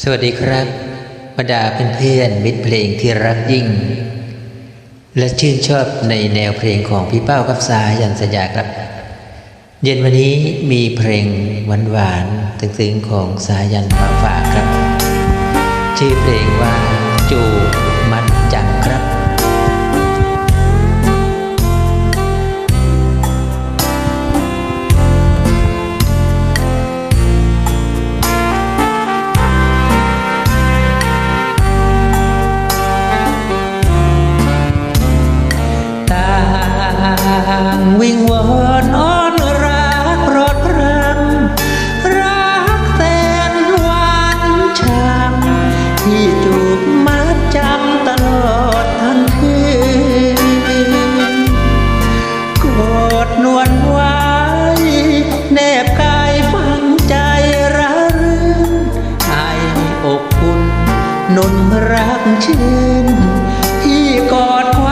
สวัสดีครับบรรดาเพื่อนๆมิตรเพลงที่รักยิ่ง และชื่นชอบในแนวเพลงของพี่เป้ากับสายันสยาครับ เย็นวันนี้มีเพลงหวานๆตึงๆของสายันมาฝากครับ ชื่อเพลงว่าจูบ ที่จูบมัดจำตลอดทั้งคืนกอดนวลไว้แนบกายฟังใจระรื่นให้อกคุณนุนรักชื่นที่กอดควั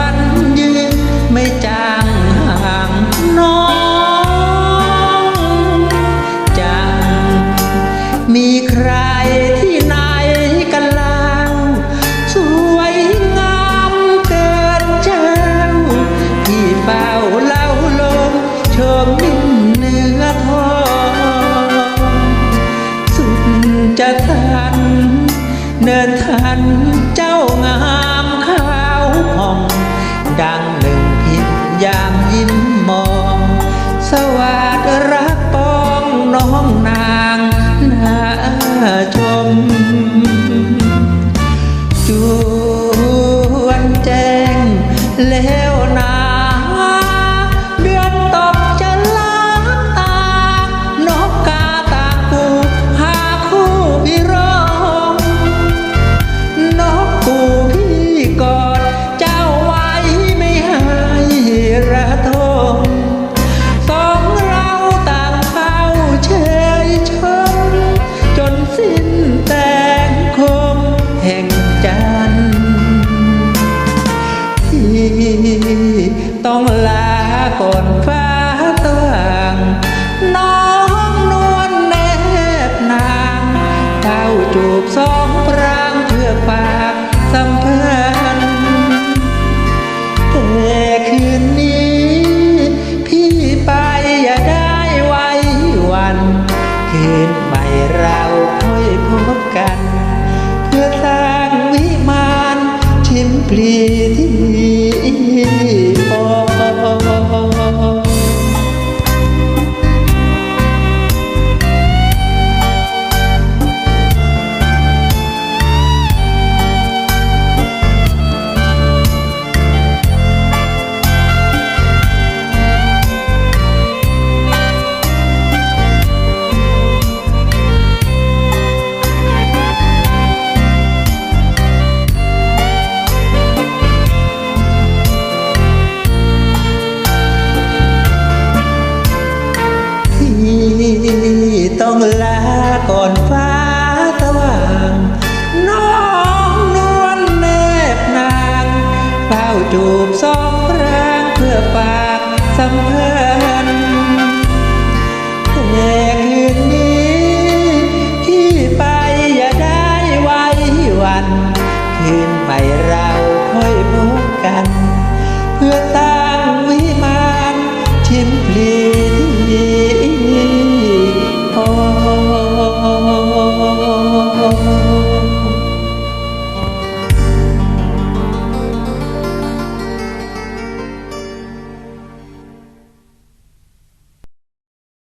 ดังหนึ่งพิมพ์ยามยิ้มมอง สวัสดรักปองน้องนางน่าชมจวนแจ้งแล้ว จูบสองพรางเพื่อปากสัมพันธ์แต่คืนนี้ พี่ไปอย่าได้ไว้วัน คืนใหม่เราค่อยพบกัน เพื่อสร้างวิมานชิมพลี ก่อนฟ้าสว่างน้องนวลแนบนางเฝ้าจูบสองพรางเพื่อฝากสัมพันธ์แต่คืนนี้พี่ไปอย่าได้ไว้วัน คืนใหม่เราค่อยพบกัน เพื่อตั้งวิมานชิมพลีที่พอ